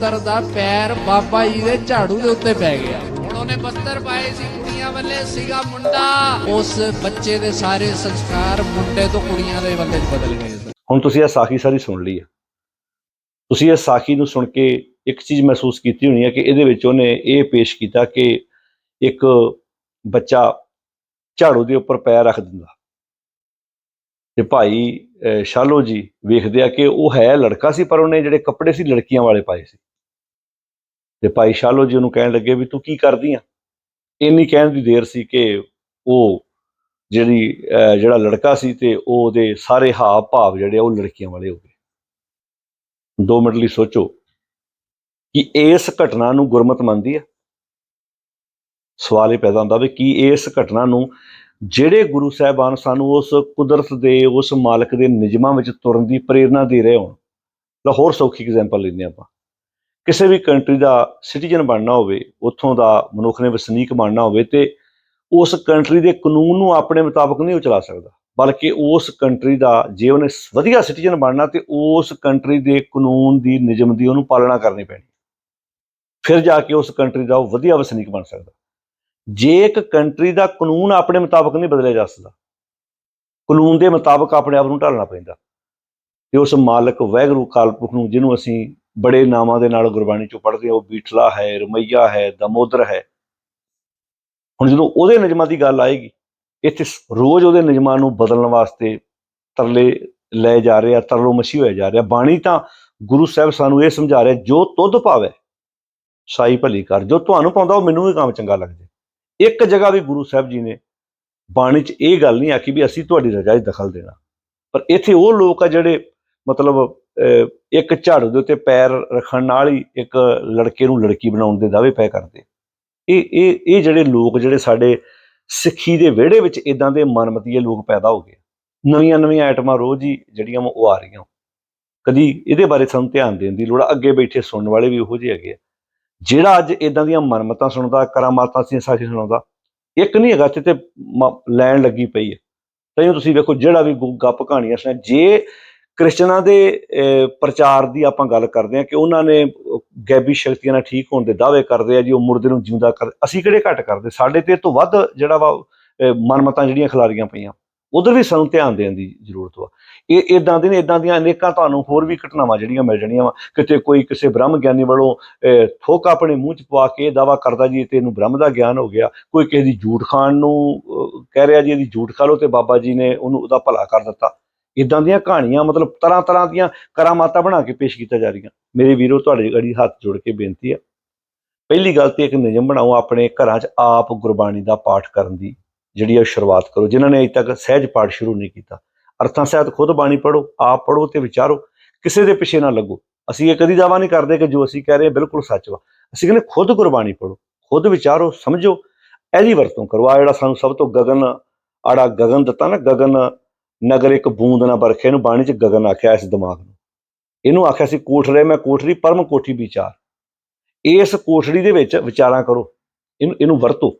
ਪੁੱਤਰ ਦਾ ਪੈਰ ਬਾਬਾ ਜੀ ਦੇ ਝਾੜੂ ਦੇ ਉੱਤੇ ਪੈ ਗਿਆ। ਹੁਣ ਉਹਨੇ ਬਸਤਰ ਪਾਏ ਸੀ ਕੁੜੀਆਂ ਵੱਲੇ ਸੀਗਾ ਮੁੰਡਾ। ਉਸ ਬੱਚੇ ਦੇ ਸਾਰੇ ਸੰਸਕਾਰ ਮੁੰਡੇ ਤੋਂ ਕੁੜੀਆਂ ਦੇ ਵੱਲੇ ਬਦਲ ਗਏ ਹੁਣ ਤੁਸੀਂ ਇਹ ਸਾਖੀ ਸਾਰੀ ਸੁਣ ਲਈ ਹੈ ਤੁਸੀਂ ਇਹ ਸਾਖੀ ਨੂੰ ਸੁਣ ਕੇ ਇੱਕ ਚੀਜ਼ ਮਹਿਸੂਸ ਕੀਤੀ ਹੋਣੀ ਹੈ ਕਿ ਇਹਦੇ ਵਿੱਚ ਉਹਨੇ ਇਹ ਪੇਸ਼ ਕੀਤਾ ਕਿ ਇੱਕ ਬੱਚਾ ਝਾੜੂ ਦੇ ਉੱਪਰ ਪੈਰ ਰੱਖ ਦਿੰਦਾ। ਤੇ ਭਾਈ ਅਹ, ਸ਼ਾਲੋ ਜੀ ਵੇਖਦੇ ਆ ਕਿ ਉਹ ਹੈ ਲੜਕਾ ਸੀ ਪਰ ਉਹਨੇ ਜਿਹੜੇ ਕੱਪੜੇ ਸੀ ਲੜਕੀਆਂ ਵਾਲੇ ਪਾਏ ਸੀ। ਤੇ ਭਾਈ ਸ਼ਾਲੋ ਜੀ ਉਹਨੂੰ ਕਹਿਣ ਲੱਗੇ ਵੀ ਤੂੰ ਕੀ ਕਰਦੀ ਆ? ਇੰਨੀ ਕਹਿਣ ਦੀ ਦੇਰ ਸੀ ਕਿ ਉਹ ਜਿਹੜੀ ਜਿਹੜਾ ਲੜਕਾ ਸੀ ਤੇ ਉਹ ਉਹਦੇ ਸਾਰੇ ਹਾਵ ਭਾਵ ਜਿਹੜੇ ਆ ਉਹ ਲੜਕੀਆਂ ਵਾਲੇ ਹੋ ਗਏ। ਦੋ ਮਿੰਟ ਲਈ ਸੋਚੋ ਕਿ ਇਸ ਘਟਨਾ ਨੂੰ ਗੁਰਮਤ ਮੰਨਦੀ ਆ? ਸਵਾਲ ਇਹ ਪੈਦਾ ਹੁੰਦਾ ਵੀ ਕੀ ਇਸ ਘਟਨਾ ਨੂੰ ਜਿਹੜੇ ਗੁਰੂ ਸਾਹਿਬਾਨ ਸਾਨੂੰ ਉਸ ਕੁਦਰਤ ਦੇ, ਉਸ ਮਾਲਕ ਦੇ ਨਿਯਮਾਂ ਵਿੱਚ ਤੁਰਨ ਦੀ ਪ੍ਰੇਰਣਾ ਦੇ ਰਹੇ ਹੋਣ? ਲਾਹੌਰ ਸੌਖੀ ਐਗਜ਼ਾਮਪਲ ਲੈਂਦੇ ਆਪਾਂ। ਕਿਸੇ ਵੀ ਕੰਟਰੀ ਦਾ ਸਿਟੀਜ਼ਨ ਬਣਨਾ ਹੋਵੇ, ਉੱਥੋਂ ਦਾ ਮਨੁੱਖ ਨੇ ਵਸਨੀਕ ਬਣਨਾ ਹੋਵੇ ਤੇ ਉਸ ਕੰਟਰੀ ਦੇ ਕਾਨੂੰਨ ਨੂੰ ਆਪਣੇ ਮੁਤਾਬਕ ਨਹੀਂ ਉਹ ਚਲਾ ਸਕਦਾ। ਬਲਕਿ ਉਸ ਕੰਟਰੀ ਦਾ ਜੇ ਉਹਨੇ ਵਧੀਆ ਸਿਟੀਜ਼ਨ ਬਣਨਾ ਤੇ ਉਸ ਕੰਟਰੀ ਦੇ ਕਾਨੂੰਨ ਦੀ ਨਿਯਮ ਦੀ ਉਹਨੂੰ ਪਾਲਣਾ ਕਰਨੀ ਪੈਣੀ। ਫਿਰ ਜਾ ਕੇ ਉਸ ਕੰਟਰੀ ਦਾ ਉਹ ਵਧੀਆ ਵਸਨੀਕ ਬਣ ਸਕਦਾ। ਜੇ ਇੱਕ ਕੰਟਰੀ ਦਾ ਕਾਨੂੰਨ ਆਪਣੇ ਮੁਤਾਬਕ ਨਹੀਂ ਬਦਲਿਆ ਜਾ ਸਕਦਾ, ਕਾਨੂੰਨ ਦੇ ਮੁਤਾਬਕ ਆਪਣੇ ਆਪ ਨੂੰ ਢਾਲਣਾ ਪੈਂਦਾ। ਤੇ ਉਸ ਮਾਲਕ ਵੈਗਰੂ ਕਾਲਪੁਰਖ ਨੂੰ, ਜਿਹਨੂੰ ਅਸੀਂ ਬੜੇ ਨਾਮਾਂ ਦੇ ਨਾਲ ਗੁਰਬਾਣੀ ਚੋਂ ਪੜ੍ਹਦੇ ਹਾਂ ਉਹ ਬੀਠਲਾ ਹੈ, ਰਮਈਆ ਹੈ, ਦਮੋਦਰ ਹੈ। ਹੁਣ ਜਦੋਂ ਉਹਦੇ ਨਿਯਮਾਂ ਦੀ ਗੱਲ ਆਏਗੀ, ਇੱਥੇ ਰੋਜ਼ ਉਹਦੇ ਨਿਯਮਾਂ ਨੂੰ ਬਦਲਣ ਵਾਸਤੇ ਤਰਲੇ ਲੈ ਜਾ ਰਹੇ ਆ, ਤਰਲੋ ਮਸੀ ਹੋਇਆ ਜਾ ਰਿਹਾ। ਬਾਣੀ ਤਾਂ ਗੁਰੂ ਸਾਹਿਬ ਸਾਨੂੰ ਇਹ ਸਮਝਾ ਰਿਹਾ, ਜੋ ਤੁਧ ਭਾਵੇ, ਸਾਈ ਭਲੀ ਕਰ। ਜੋ ਤੁਹਾਨੂੰ ਪਾਉਂਦਾ, ਉਹ ਮੈਨੂੰ ਵੀ ਕੰਮ ਚੰਗਾ ਲੱਗ ਜੇ। ਇੱਕ ਜਗ੍ਹਾ ਵੀ ਗੁਰੂ ਸਾਹਿਬ ਜੀ ਨੇ ਬਾਣੀ 'ਚ ਇਹ ਗੱਲ ਨਹੀਂ ਆਖੀ ਵੀ ਅਸੀਂ ਤੁਹਾਡੀ ਰਜਾ 'ਚ ਦਖਲ ਦੇਣਾ। ਪਰ ਇੱਥੇ ਉਹ ਲੋਕ ਆ ਜਿਹੜੇ ਮਤਲਬ ਇੱਕ ਝਾੜੂ ਦੇ ਉੱਤੇ ਪੈਰ ਰੱਖਣ ਨਾਲ ਹੀ ਇੱਕ ਲੜਕੇ ਨੂੰ ਲੜਕੀ ਬਣਾਉਣ ਦੇ ਦਾਅਵੇ ਪੈ ਕਰਦੇ। ਇਹ ਇਹ ਇਹ ਜਿਹੜੇ ਲੋਕ, ਜਿਹੜੇ ਸਾਡੇ ਸਿੱਖੀ ਦੇ ਵਿਹੜੇ ਵਿੱਚ ਇਦਾਂ ਦੇ ਮਨਮਤੀਏ ਲੋਕ ਪੈਦਾ ਹੋ ਗਏ। ਨਵੀਆਂ ਨਵੀਆਂ ਆਈਟਮਾਂ ਰੋਜ਼ ਹੀ ਜਿਹੜੀਆਂ ਵਾ ਉਹ ਆ ਰਹੀਆਂ। ਕਦੀ ਇਹਦੇ ਬਾਰੇ ਸਾਨੂੰ ਧਿਆਨ ਦੇਣ ਦੀ ਲੋੜ ਆ। ਅੱਗੇ ਬੈਠੇ ਸੁਣਨ ਵਾਲੇ ਵੀ ਉਹੋ ਜਿਹੇ ਹੈਗੇ ਆ। ਜਿਹੜਾ ਅੱਜ ਇਦਾਂ ਦੀਆਂ ਮਨਮਤਾਂ ਸੁਣਦਾ, ਕਰਾਮਾਤਾਂ ਸੀ, ਸਾਖੀ ਸੁਣਾਉਂਦਾ, ਇੱਕ ਨਹੀਂ ਹੈਗਾ ਤੇ ਲੈਣ ਲੱਗੀ ਪਈ ਹੈ। ਤਾਂ ਤੁਸੀਂ ਵੇਖੋ, ਜਿਹੜਾ ਵੀ ਗੁ- ਗੱਪ ਕਹਾਣੀਆਂ ਸੁਣਾ ਜੇ ਕ੍ਰਿਸਚਨਾਂ ਦੇ ਅਹ, ਪ੍ਰਚਾਰ ਦੀ ਆਪਾਂ ਗੱਲ ਕਰਦੇ ਹਾਂ ਕਿ ਉਹਨਾਂ ਨੇ ਗੈਬੀ ਸ਼ਕਤੀਆਂ ਨਾਲ ਠੀਕ ਹੋਣ ਦੇ ਦਾਅਵੇ ਕਰਦੇ ਆ ਜੀ ਉਹ ਮੁਰਦੇ ਨੂੰ ਜਿਉਂਦਾ ਕਰ ਅਸੀਂ ਕਿਹੜੇ ਘੱਟ ਕਰਦੇ? ਸਾਡੇ ਤੇ ਇਹ ਤੋਂ ਵੱਧ ਜਿਹੜਾ ਵਾ ਮਨਮਤਾਂ ਜਿਹੜੀਆਂ ਖਿਲਾਰੀਆਂ ਪਈਆਂ ਉਧਰ ਵੀ ਸਾਨੂੰ ਧਿਆਨ ਦੇਣ ਦੀ ਜ਼ਰੂਰਤ ਵਾ। ਇਹ ਇਦਾਂ ਦੇ ਨੇ ਇਦਾਂ ਦੀਆਂ ਅਨੇਕਾਂ ਤੁਹਾਨੂੰ ਹੋਰ ਵੀ ਘਟਨਾਵਾਂ ਜਿਹੜੀਆਂ ਮਿਲ ਜਾਣੀਆਂ ਵਾ ਕਿਤੇ ਕੋਈ ਕਿਸੇ ਬ੍ਰਹਮ ਗਿਆਨੀ ਵੱਲੋਂ ਅਹ, ਥੋਕ ਆਪਣੇ ਮੂੰਹ ਚ ਪਵਾ ਕੇ ਇਹ ਦਾਵਾ ਕਰਦਾ ਜੀ ਤੇ ਇਹਨੂੰ ਬ੍ਰਹਮ ਦਾ ਗਿਆਨ ਹੋ ਗਿਆ ਕੋਈ ਕਿਸੇ ਦੀ ਝੂਠ ਖਾਣ ਨੂੰ ਕਹਿ ਰਿਹਾ ਜੀ ਇਹਦੀ ਝੂਠ ਖਾ ਲਓ ਤੇ ਬਾਬਾ ਜੀ ਨੇ ਉਹਨੂੰ ਉਹਦਾ ਭਲਾ ਕਰ ਦਿੱਤਾ। ਇਦਾਂ ਦੀਆਂ ਕਹਾਣੀਆਂ, ਮਤਲਬ ਤਰ੍ਹਾਂ ਤਰ੍ਹਾਂ ਦੀਆਂ ਕਰਾਮਾਤਾਂ ਬਣਾ ਕੇ ਪੇਸ਼ ਕੀਤਾ ਜਾ ਰਹੀਆਂ। ਮੇਰੇ ਵੀਰੋ, ਤੁਹਾਡੇ ਗੜੀ ਹੱਥ ਜੋੜ ਕੇ ਬੇਨਤੀ ਹੈ ਪਹਿਲੀ ਗੱਲ ਤੇ ਇੱਕ ਨਿਯਮ ਬਣਾਓ, ਆਪਣੇ ਘਰਾਂ 'ਚ ਆਪ ਗੁਰਬਾਣੀ ਦਾ ਪਾਠ ਕਰਨ ਦੀ ਜਿਹੜੀ ਆ ਸ਼ੁਰੂਆਤ ਕਰੋ, ਜਿਨ੍ਹਾਂ ਨੇ ਅਜੇ ਤੱਕ ਸਹਿਜ ਪਾਠ ਸ਼ੁਰੂ ਨਹੀਂ ਕੀਤਾ। ਅਰਥਾਂ ਸਹਿਤ ਖੁਦ ਬਾਣੀ ਪੜੋ ਆਪ ਪੜੋ ਤੇ ਵਿਚਾਰੋ, ਕਿਸੇ ਦੇ ਪਿੱਛੇ ਨਾ ਲੱਗੋ। ਅਸੀਂ ਇਹ ਕਦੀ ਦਾਵਾ ਨਹੀਂ ਕਰਦੇ ਕਿ ਜੋ ਅਸੀਂ ਕਹਿ ਰਹੇ ਹਾਂ ਬਿਲਕੁਲ ਸੱਚ ਵਾ। ਅਸੀਂ ਕਹਿੰਦੇ ਖੁਦ ਗੁਰਬਾਣੀ ਪੜੋ ਖੁਦ ਵਿਚਾਰੋ, ਸਮਝੋ, ਇਹਦੀ ਵਰਤੋਂ ਕਰੋ। ਆ ਜਿਹੜਾ ਸਾਨੂੰ ਸਭ ਤੋਂ ਗਗਨ, ਆੜਾ ਗਗਨ ਦਿੱਤਾ ਨਾ, ਗਗਨ ਨਗਰ ਇੱਕ ਬੂੰਦ ਨਾ ਬਰਖੇ ਨੂੰ ਬਾਣੀ ਚ ਗਗਨ ਆਖਿਆ ਇਸ ਦਿਮਾਗ ਨੂੰ। ਇਹਨੂੰ ਆਖਿਆ ਸੀ ਕੋਠੜੇ, ਮੈਂ ਕੋਠੜੀ, ਪਰਮ ਕੋਠੀ ਵਿਚਾਰ। ਇਸ ਕੋਠੜੀ ਦੇ ਵਿੱਚ ਵਿਚਾਰਾਂ ਕਰੋ। ਇਹਨੂੰ ਇਹਨੂੰ ਵਰਤੋ।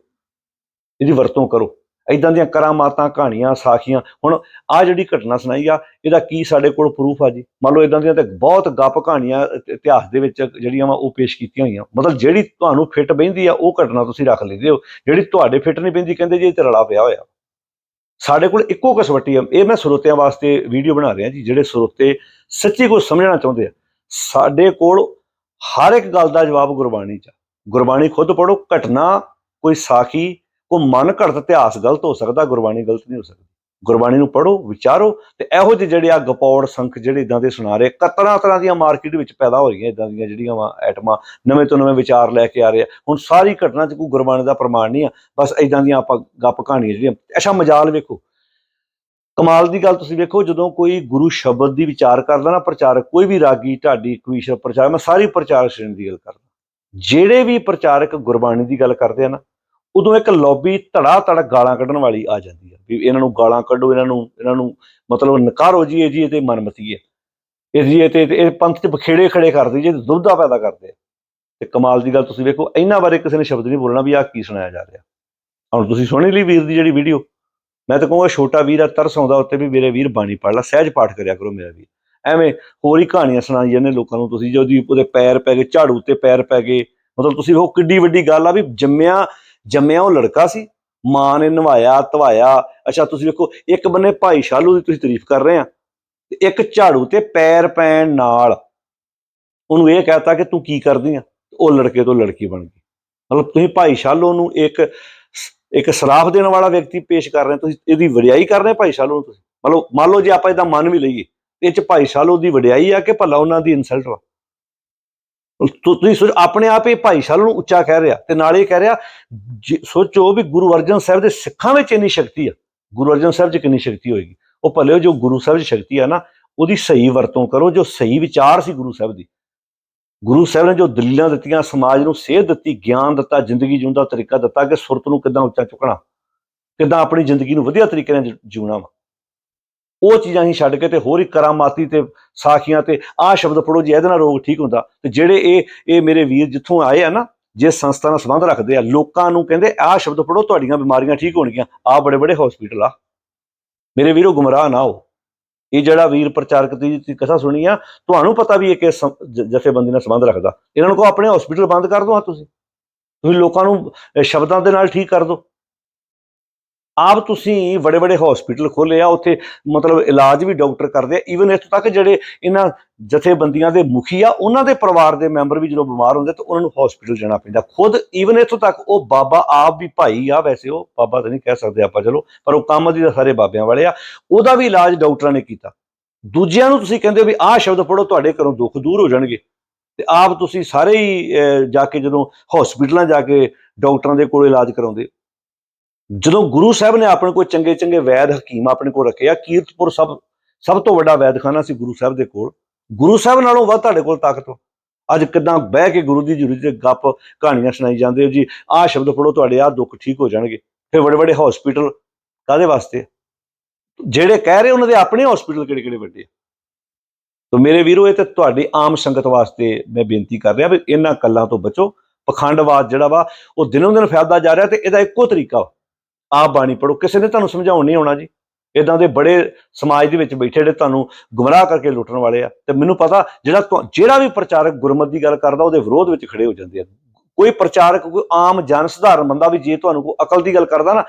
ਇਹਦੀ ਵਰਤੋਂ ਕਰੋ। ਇਦਾਂ ਦੀਆਂ ਕਰਾਮਾਤਾਂ ਕਹਾਣੀਆਂ, ਸਾਖੀਆਂ। ਹੁਣ ਆ ਜਿਹੜੀ ਘਟਨਾ ਸੁਣਾਈ ਆ, ਇਹਦਾ ਕੀ ਸਾਡੇ ਕੋਲ ਪ੍ਰੂਫ ਆ ਜੀ? ਮੰਨ ਲਓ ਇਦਾਂ ਦੀਆਂ ਤਾਂ ਬਹੁਤ ਗੱਪ ਕਹਾਣੀਆਂ ਇਤਿਹਾਸ ਦੇ ਵਿੱਚ ਜਿਹੜੀਆਂ ਵਾ ਉਹ ਪੇਸ਼ ਕੀਤੀਆਂ ਹੋਈਆਂ। ਮਤਲਬ ਜਿਹੜੀ ਤੁਹਾਨੂੰ ਫਿੱਟ ਬਹਿੰਦੀ ਆ, ਉਹ ਘਟਨਾ ਤੁਸੀਂ ਰੱਖ ਲੈਂਦੇ ਹੋ। ਜਿਹੜੀ ਤੁਹਾਡੇ ਫਿੱਟ ਨਹੀਂ ਬਹਿੰਦੀ, ਕਹਿੰਦੇ ਜੀ ਇਹ ਤੇ ਰਲਾ ਪਿਆ ਹੋਇਆ। ਸਾਡੇ ਕੋਲ ਇੱਕੋ ਕਸਵੱਟੀ ਆ। ਇਹ ਮੈਂ ਸਰੋਤਿਆਂ ਵਾਸਤੇ ਵੀਡੀਓ ਬਣਾ ਰਿਹਾ ਜੀ, ਜਿਹੜੇ ਸਰੋਤੇ ਸੱਚੀ ਕੁਝ ਸਮਝਣਾ ਚਾਹੁੰਦੇ ਆ। ਸਾਡੇ ਕੋਲ ਹਰ ਇੱਕ ਗੱਲ ਦਾ ਜਵਾਬ ਗੁਰਬਾਣੀ ਚ ਆ। ਗੁਰਬਾਣੀ ਖੁਦ ਪੜੋ ਘਟਨਾ, ਕੋਈ ਸਾਖੀ, ਕੋਈ ਮਨ ਘੜਤ ਇਤਿਹਾਸ ਗਲਤ ਹੋ ਸਕਦਾ, ਗੁਰਬਾਣੀ ਗਲਤ ਨਹੀਂ ਹੋ ਸਕਦੀ। ਗੁਰਬਾਣੀ ਨੂੰ ਪੜੋ ਵਿਚਾਰੋ ਤੇ ਇਹੋ ਜਿਹੇ ਜਿਹੜੇ ਆ ਗਪੌੜ, ਸੰਖ ਜਿਹੜੇ ਇਦਾਂ ਦੇ ਸੁਣਾ ਰਹੇ, ਕਤਰਾ ਤਰ੍ਹਾਂ ਦੀਆਂ ਮਾਰਕੀਟ ਵਿੱਚ ਪੈਦਾ ਹੋ ਰਹੀਆਂ ਇਦਾਂ ਦੀਆਂ ਜਿਹੜੀਆਂ ਵਾ ਐਟਮਾਂ, ਨਵੇਂ ਤੋਂ ਨਵੇਂ ਵਿਚਾਰ ਲੈ ਕੇ ਆ ਰਹੇ ਆ। ਹੁਣ ਸਾਰੀ ਘਟਨਾ 'ਚ ਕੋਈ ਗੁਰਬਾਣੀ ਦਾ ਪ੍ਰਮਾਣ ਨਹੀਂ ਆ, ਬਸ ਇਦਾਂ ਦੀਆਂ ਆਪਾਂ ਗੱਪ ਕਹਾਣੀਆਂ ਜਿਹੜੀਆਂ, ਅੱਛਾ ਮਜਾਲ ਵੇਖੋ। ਕਮਾਲ ਦੀ ਗੱਲ ਤੁਸੀਂ ਵੇਖੋ, ਜਦੋਂ ਕੋਈ ਗੁਰੂ ਸ਼ਬਦ ਦੀ ਵਿਚਾਰ ਕਰਦਾ ਨਾ ਪ੍ਰਚਾਰਕ, ਕੋਈ ਵੀ ਰਾਗੀ, ਢਾਡੀ ਕਵੀਸ਼ਰ ਪ੍ਰਚਾਰਕ, ਮੈਂ ਸਾਰੀ ਪ੍ਰਚਾਰਕ ਸ਼੍ਰੇਣੀ ਦੀ ਗੱਲ ਕਰਦਾ। ਜਿਹੜੇ ਵੀ ਪ੍ਰਚਾਰਕ ਗੁਰਬਾਣੀ ਦੀ ਗੱਲ ਕਰਦੇ ਆ ਨਾ, ਉਦੋਂ ਇੱਕ ਲੌਬੀ ਧੜਾ ਧੜ ਗਾਲਾਂ ਕੱਢਣ ਵਾਲੀ ਆ ਜਾਂਦੀ ਆ। ਵੀ ਇਹਨਾਂ ਨੂੰ ਗਾਲਾਂ ਕੱਢੋ, ਇਹਨਾਂ ਨੂੰ ਇਹਨਾਂ ਨੂੰ ਮਤਲਬ ਨਕਾਰੋ ਜੀ ਇਹ ਜੀ, ਇਹ ਤੇ ਮਨਮਤੀ ਹੈ ਇਹ ਜੀ, ਇਹ ਤੇ, ਇਹ ਪੰਥ 'ਚ ਬਖੇੜੇ ਖੜੇ ਕਰਦੀ ਜੇ ਦੁਬਦਾ ਪੈਦਾ ਕਰਦੇ ਤੇ ਕਮਾਲ ਦੀ ਗੱਲ ਤੁਸੀਂ ਵੇਖੋ, ਇਹਨਾਂ ਬਾਰੇ ਕਿਸੇ ਨੇ ਸ਼ਬਦ ਨਹੀਂ ਬੋਲਣਾ ਵੀ ਆਹ ਕੀ ਸੁਣਾਇਆ ਜਾ ਰਿਹਾ। ਹੁਣ ਤੁਸੀਂ ਸੁਣੀ ਲਈ ਵੀਰ ਦੀ ਜਿਹੜੀ ਵੀਡੀਓ। ਮੈਂ ਤਾਂ ਕਹੂੰਗਾ ਛੋਟਾ ਵੀਰ ਆ, ਤਰਸ ਆਉਂਦਾ ਉੱਤੇ ਵੀ ਮੇਰੇ ਵੀਰ ਬਾਣੀ ਪੜ ਲੈ, ਸਹਿਜ ਪਾਠ ਕਰਿਆ ਕਰੋ ਮੇਰਾ ਵੀਰ। ਐਵੇਂ ਹੋਰ ਹੀ ਕਹਾਣੀਆਂ ਸੁਣਾਈ ਜਾਂਦੇ ਲੋਕਾਂ ਨੂੰ ਤੁਸੀਂ, ਜੋ ਉਹਦੀ ਉਹਦੇ ਪੈਰ ਪੈ ਗਏ, ਝਾੜੂ ਤੇ ਪੈਰ ਪੈ ਗਏ। ਮਤਲਬ ਤੁਸੀਂ ਉਹ ਕਿੱਡੀ ਵੱਡੀ ਗੱਲ ਆ ਵੀ ਜੰਮਿਆ ਜੰਮਿਆ ਉਹ ਲੜਕਾ ਸੀ। ਮਾਂ ਨੇ ਨਵਾਇਆ, ਧਵਾਇਆ। ਅੱਛਾ, ਤੁਸੀਂ ਵੇਖੋ, ਇੱਕ ਬੰਨੇ ਭਾਈ ਸ਼ਾਲੂ ਦੀ ਤੁਸੀਂ ਤਾਰੀਫ ਕਰ ਰਹੇ ਆ, ਤੇ ਇੱਕ ਝਾੜੂ ਤੇ ਪੈਰ ਪੈਣ ਨਾਲ ਉਹਨੂੰ ਇਹ ਕਹਤਾ ਕਿ ਤੂੰ ਕੀ ਕਰਦੀ ਆ? ਉਹ ਲੜਕੇ ਤੋਂ ਲੜਕੀ ਬਣ ਗਈ। ਮਤਲਬ ਤੁਸੀਂ ਭਾਈ ਸ਼ਾਲੂ ਨੂੰ ਇੱਕ ਇੱਕ ਸਰਾਫ ਦੇਣ ਵਾਲਾ ਵਿਅਕਤੀ ਪੇਸ਼ ਕਰ ਰਹੇ ਤੁਸੀਂ ਇਹਦੀ ਵਡਿਆਈ ਕਰ ਰਹੇ ਭਾਈ ਸ਼ਾਲੂ ਨੂੰ ਤੁਸੀਂ? ਮਤਲਬ ਮੰਨ ਲਓ ਜੇ ਆਪਾਂ ਇਹਦਾ ਮੰਨ ਵੀ ਲਈਏ, ਇਹ ਚ ਭਾਈ ਸ਼ਾਲੂ ਦੀ ਵਡਿਆਈ ਆ ਕਿ ਭਲਾ ਉਹਨਾਂ ਦੀ ਇਨਸਲਟ ਵਾ? ਤੁਸੀਂ ਸੋਚ ਆਪਣੇ ਆਪ ਹੀ ਭਾਈ ਨੂੰ ਉੱਚਾ ਕਹਿ ਰਿਹਾ ਤੇ ਨਾਲ ਇਹ ਕਹਿ ਰਿਹਾ, ਜੇ- ਸੋਚੋ ਵੀ ਗੁਰੂ ਅਰਜਨ ਸਾਹਿਬ ਦੇ ਸਿੱਖਾਂ ਵਿੱਚ ਇੰਨੀ ਸ਼ਕਤੀ ਆ। ਗੁਰੂ ਅਰਜਨ ਸਾਹਿਬ 'ਚ ਕਿੰਨੀ ਸ਼ਕਤੀ ਹੋਏਗੀ? ਉਹ ਭਲੇ ਜੋ ਗੁਰੂ ਸਾਹਿਬ 'ਚ ਸ਼ਕਤੀ ਆ ਨਾ, ਉਹਦੀ ਸਹੀ ਵਰਤੋਂ ਕਰੋ, ਜੋ ਸਹੀ ਵਿਚਾਰ ਸੀ ਗੁਰੂ ਸਾਹਿਬ ਦੀ। ਗੁਰੂ ਸਾਹਿਬ ਨੇ ਜੋ ਦਲੀਲਾਂ ਦਿੱਤੀਆਂ, ਸਮਾਜ ਨੂੰ ਸੇਧ ਦਿੱਤੀ, ਗਿਆਨ ਦਿੱਤਾ, ਜ਼ਿੰਦਗੀ ਜਿਉਣ ਦਾ ਤਰੀਕਾ ਦਿੱਤਾ ਕਿ ਸੁਰਤ ਨੂੰ ਕਿੱਦਾਂ ਉੱਚਾ ਚੁੱਕਣਾ, ਕਿੱਦਾਂ ਆਪਣੀ ਜ਼ਿੰਦਗੀ ਨੂੰ ਵਧੀਆ ਤਰੀਕੇ ਨਾਲ ਜਿਉਣਾ ਵਾ। ਉਹ ਚੀਜ਼ਾਂ ਹੀ ਛੱਡ ਕੇ ਤੇ ਹੋਰ ਹੀ ਕਰਾਮਾਤੀ ਤੇ ਸਾਖੀਆਂ ਤੇ ਆਹ ਸ਼ਬਦ ਪੜੋ ਜੀ, ਇਹਦੇ ਨਾਲ ਰੋਗ ਠੀਕ ਹੁੰਦਾ। ਤੇ ਜਿਹੜੇ ਇਹ ਇਹ ਮੇਰੇ ਵੀਰ ਜਿੱਥੋਂ ਆਏ ਆ ਨਾ, ਜਿਸ ਸੰਸਥਾ ਨਾਲ ਸੰਬੰਧ ਰੱਖਦੇ ਆ, ਲੋਕਾਂ ਨੂੰ ਕਹਿੰਦੇ ਆਹ ਸ਼ਬਦ ਪੜੋ ਤੁਹਾਡੀਆਂ ਬਿਮਾਰੀਆਂ ਠੀਕ ਹੋਣਗੀਆਂ। ਆਹ ਬੜੇ ਬੜੇ ਹਸਪੀਟਲ ਆ। ਮੇਰੇ ਵੀਰੋ, ਗੁੰਮਰਾਹ ਨਾ ਹੋ। ਇਹ ਜਿਹੜਾ ਵੀਰ ਪ੍ਰਚਾਰਕ ਦੀ ਤੁਸੀਂ ਕਥਾ ਸੁਣੀ ਆ, ਤੁਹਾਨੂੰ ਪਤਾ ਵੀ ਇਹ ਕਿਸ ਜਥੇਬੰਦੀ ਨਾਲ ਸੰਬੰਧ ਰੱਖਦਾ। ਇਹਨਾਂ ਨੂੰ ਕਹੋ, ਆਪਣੇ ਹਸਪੀਟਲ ਬੰਦ ਕਰ ਦੋ ਹਾਂ ਤੁਸੀਂ। ਤੁਸੀਂ ਲੋਕਾਂ ਨੂੰ ਸ਼ਬਦਾਂ ਦੇ ਨਾਲ ਠੀਕ ਕਰ ਦਿਓ ਆਪ ਤੁਸੀਂ ਬੜੇ ਬੜੇ ਹਸਪੀਟਲ ਖੋਲੇ ਆ, ਉੱਥੇ ਮਤਲਬ ਇਲਾਜ ਵੀ ਡਾਕਟਰ ਕਰਦੇ ਆ ਈਵਨ ਇੱਥੋਂ ਤੱਕ ਜਿਹੜੇ ਇਹਨਾਂ ਜਥੇਬੰਦੀਆਂ ਦੇ ਮੁਖੀ ਆ, ਉਹਨਾਂ ਦੇ ਪਰਿਵਾਰ ਦੇ ਮੈਂਬਰ ਵੀ ਜਦੋਂ ਬਿਮਾਰ ਹੁੰਦੇ ਤਾਂ ਉਹਨਾਂ ਨੂੰ ਹਸਪੀਟਲ ਜਾਣਾ ਪੈਂਦਾ। ਖੁਦ ਈਵਨ ਇੱਥੋਂ ਤੱਕ ਉਹ ਬਾਬਾ ਆਪ ਵੀ ਭਾਈ ਆ, ਵੈਸੇ ਉਹ ਬਾਬਾ ਤਾਂ ਨਹੀਂ ਕਹਿ ਸਕਦੇ ਆਪਾਂ, ਚਲੋ, ਪਰ ਉਹ ਕੰਮ ਦੀ ਤਾਂ ਸਾਰੇ ਬਾਬਿਆਂ ਵਾਲੇ ਆ। ਉਹਦਾ ਵੀ ਇਲਾਜ ਡਾਕਟਰਾਂ ਨੇ ਕੀਤਾ। ਦੂਜਿਆਂ ਨੂੰ ਤੁਸੀਂ ਕਹਿੰਦੇ ਹੋ ਵੀ ਆਹ ਸ਼ਬਦ ਪੜੋ ਤੁਹਾਡੇ ਘਰੋਂ ਦੁੱਖ ਦੂਰ ਹੋ ਜਾਣਗੇ। ਤੇ ਆਪ ਤੁਸੀਂ ਸਾਰੇ ਹੀ ਜਾ ਕੇ ਜਦੋਂ ਹਸਪੀਟਲਾਂ ਜਾ ਕੇ ਡਾਕਟਰਾਂ ਦੇ ਕੋਲ ਇਲਾਜ ਕਰਾਉਂਦੇ ਜਦੋਂ ਗੁਰੂ ਸਾਹਿਬ ਨੇ ਆਪਣੇ ਕੋਲ ਚੰਗੇ ਚੰਗੇ ਵੈਦ ਹਕੀਮ ਆਪਣੇ ਕੋਲ ਰੱਖੇ ਆ, ਕੀਰਤਪੁਰ ਸਭ ਸਭ ਤੋਂ ਵੱਡਾ ਵੈਦਖਾਨਾ ਸੀ ਗੁਰੂ ਸਾਹਿਬ ਦੇ ਕੋਲ। ਗੁਰੂ ਸਾਹਿਬ ਨਾਲੋਂ ਵੱਧ ਤੁਹਾਡੇ ਕੋਲ ਤਾਕਤ ਹੋ ਅੱਜ ਕਿਦਾਂ ਬਹਿ ਕੇ ਗੁਰੂ ਦੀ ਜ਼ਰੂਰਤ ਤੇ ਗੱਪ ਕਹਾਣੀਆਂ ਸੁਣਾਈ ਜਾਂਦੇ ਹੋ ਜੀ, ਆਹ ਸ਼ਬਦ ਪੜੋ ਤੁਹਾਡੇ ਆਹ ਦੁੱਖ ਠੀਕ ਹੋ ਜਾਣਗੇ। ਫਿਰ ਵੱਡੇ ਵੱਡੇ ਹਸਪੀਟਲ ਕਾਦੇ ਵਾਸਤੇ ਜਿਹੜੇ ਕਹਿ ਰਹੇ ਉਹਨਾਂ ਦੇ ਆਪਣੇ ਹਸਪੀਟਲ ਕਿਹੜੇ ਕਿਹੜੇ ਵੱਡੇ ਆ? ਤਾਂ ਮੇਰੇ ਵੀਰੋ, ਇਹ ਤੇ ਤੁਹਾਡੀ ਆਮ ਸੰਗਤ ਵਾਸਤੇ ਮੈਂ ਬੇਨਤੀ ਕਰ ਰਿਹਾ ਵੀ ਇਹਨਾਂ ਕੱਲਾਂ ਤੋਂ ਬਚੋ। ਪਖੰਡਵਾਦ ਜਿਹੜਾ ਵਾ, ਉਹ ਦਿਨੋਂ ਦਿਨ ਫੈਲਦਾ ਜਾ ਰਿਹਾ ਤੇ ਇਹਦਾ ਇੱਕੋ ਤਰੀਕਾ ਵਾ। ਆਪ ਬਾਣੀ ਪੜੋ ਕਿਸੇ ਨੇ ਤੁਹਾਨੂੰ ਸਮਝਾਉਣ ਨਹੀਂ ਆਉਣਾ ਜੀ। ਇਦਾਂ ਦੇ ਬੜੇ ਸਮਾਜ ਦੇ ਵਿੱਚ ਬੈਠੇ ਜਿਹੜੇ ਤੁਹਾਨੂੰ ਗੁੰਮਰਾਹ ਕਰਕੇ ਲੁੱਟਣ ਵਾਲੇ ਆ, ਤੇ ਮੈਨੂੰ ਪਤਾ ਜਿਹੜਾ ਜਿਹੜਾ ਵੀ ਪ੍ਰਚਾਰਕ ਗੁਰਮਤ ਦੀ ਗੱਲ ਕਰਦਾ, ਉਹਦੇ ਵਿਰੋਧ ਵਿੱਚ ਖੜੇ ਹੋ ਜਾਂਦੇ ਆ। ਕੋਈ ਪ੍ਰਚਾਰਕ, ਕੋਈ ਆਮ ਜਨ ਸਧਾਰਨ ਬੰਦਾ ਵੀ ਜੇ ਤੁਹਾਨੂੰ ਕੋਈ ਅਕਲ ਦੀ ਗੱਲ ਕਰਦਾ ਨਾ,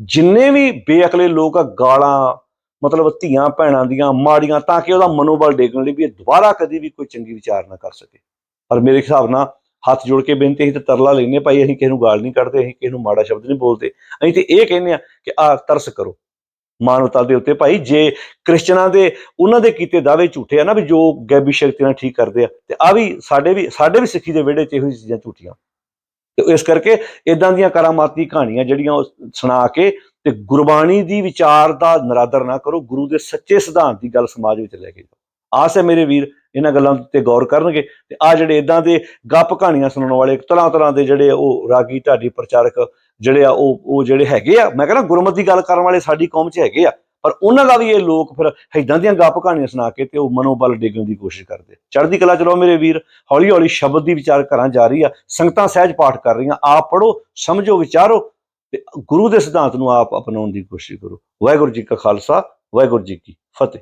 ਜਿੰਨੇ ਵੀ ਬੇਅਕਲੇ ਲੋਕ ਆ, ਗਾਲਾਂ, ਮਤਲਬ ਧੀਆਂ ਭੈਣਾਂ ਦੀਆਂ, ਮਾੜੀਆਂ, ਤਾਂ ਕਿ ਉਹਦਾ ਮਨੋਬਲ ਡੇਗਣ ਲਈ ਵੀ ਇਹ ਦੁਬਾਰਾ ਕਦੀ ਵੀ ਕੋਈ ਚੰਗੀ ਵਿਚਾਰ ਨਾ ਕਰ ਸਕੇ। ਪਰ ਮੇਰੇ ਹਿਸਾਬ ਨਾਲ ਹੱਥ ਜੋੜ ਕੇ ਬੇਨਤੀ ਅਸੀਂ ਤਾਂ ਤਰਲਾ ਲੈਨੇ ਭਾਈ, ਅਸੀਂ ਕਿਸੇ ਨੂੰ ਗਾਲ ਨਹੀਂ ਕੱਢਦੇ, ਅਸੀਂ ਕਿਸੇ ਨੂੰ ਮਾੜਾ ਸ਼ਬਦ ਨਹੀਂ ਬੋਲਦੇ। ਅਸੀਂ ਤੇ ਇਹ ਕਹਿੰਦੇ ਆ ਕਿ ਆ ਤਰਸ ਕਰੋ। ਮਾਨਵਤਾ ਦੇ ਉੱਤੇ ਭਾਈ, ਜੇ ਕ੍ਰਿਸਚਨਾਂ ਦੇ, ਉਹਨਾਂ ਦੇ ਕੀਤੇ ਦਾਅਵੇ ਝੂਠੇ ਆ ਨਾ ਵੀ ਜੋ ਗੈਬੀ ਸ਼ਕਤੀ ਨਾਲ ਠੀਕ ਕਰਦੇ ਆ, ਤੇ ਆ ਵੀ ਸਾਡੇ ਵੀ ਸਾਡੇ ਵੀ ਸਿੱਖੀ ਦੇ ਵਿਹੜੇ 'ਚ ਇਹੋ ਜਿਹੀ ਚੀਜ਼ਾਂ ਝੂਠੀਆਂ। ਤੇ ਇਸ ਕਰਕੇ ਇਦਾਂ ਦੀਆਂ ਕਰਾਮਾਤੀ ਕਹਾਣੀਆਂ ਜਿਹੜੀਆਂ ਉਹ ਸੁਣਾ ਕੇ ਤੇ ਗੁਰਬਾਣੀ ਦੀ ਵਿਚਾਰ ਦਾ ਨਰਾਦਰ ਨਾ ਕਰੋ, ਗੁਰੂ ਦੇ ਸੱਚੇ ਸਿਧਾਂਤ ਦੀ ਗੱਲ ਸਮਾਜ ਵਿੱਚ ਲੈ ਕੇ ਜਾਓ। ਆਸ ਹੈ ਮੇਰੇ ਵੀਰ, ਇਹਨਾਂ ਗੱਲਾਂ ਤੇ ਗੌਰ ਕਰਨਗੇ। ਤੇ ਆ ਜਿਹੜੇ ਇਦਾਂ ਦੇ ਗੱਪ ਕਹਾਣੀਆਂ ਸੁਣਾਉਣ ਵਾਲੇ, ਤਰ੍ਹਾਂ ਤਰ੍ਹਾਂ ਦੇ ਜਿਹੜੇ ਉਹ ਰਾਗੀ ਢਾਡੀ ਪ੍ਰਚਾਰਕ ਜਿਹੜੇ ਆ, ਉਹ ਉਹ ਜਿਹੜੇ ਹੈਗੇ ਆ, ਮੈਂ ਕਹਿੰਦਾ ਗੁਰਮਤ ਦੀ ਗੱਲ ਕਰਨ ਵਾਲੇ ਸਾਡੀ ਕੌਮ 'ਚ ਹੈਗੇ ਆ, ਪਰ ਉਹਨਾਂ ਦਾ ਵੀ ਇਹ ਲੋਕ ਫਿਰ ਇਦਾਂ ਦੀਆਂ ਗੱਪ ਕਹਾਣੀਆਂ ਸੁਣਾ ਕੇ ਤੇ ਉਹ ਮਨੋਬਲ ਡੇਗਣ ਦੀ ਕੋਸ਼ਿਸ਼ ਕਰਦੇ। ਚੜ੍ਹਦੀ ਕਲਾ ਚਲੋ ਮੇਰੇ ਵੀਰ ਹੌਲੀ ਹੌਲੀ ਸ਼ਬਦ ਦੀ ਵਿਚਾਰ ਘਰਾਂ ਜਾ ਰਹੀ ਆ, ਸੰਗਤਾਂ ਸਹਿਜ ਪਾਠ ਕਰ ਰਹੀਆਂ, ਆਪ ਪੜੋ ਸਮਝੋ, ਵਿਚਾਰੋ ਤੇ ਗੁਰੂ ਦੇ ਸਿਧਾਂਤ ਨੂੰ ਆਪ ਅਪਣਾਉਣ ਦੀ ਕੋਸ਼ਿਸ਼ ਕਰੋ। ਵਾਹਿਗੁਰੂ ਜੀ ਕਾ ਖਾਲਸਾ, ਵਾਹਿਗੁਰੂ ਜੀ ਕੀ ਫਤਿਹ।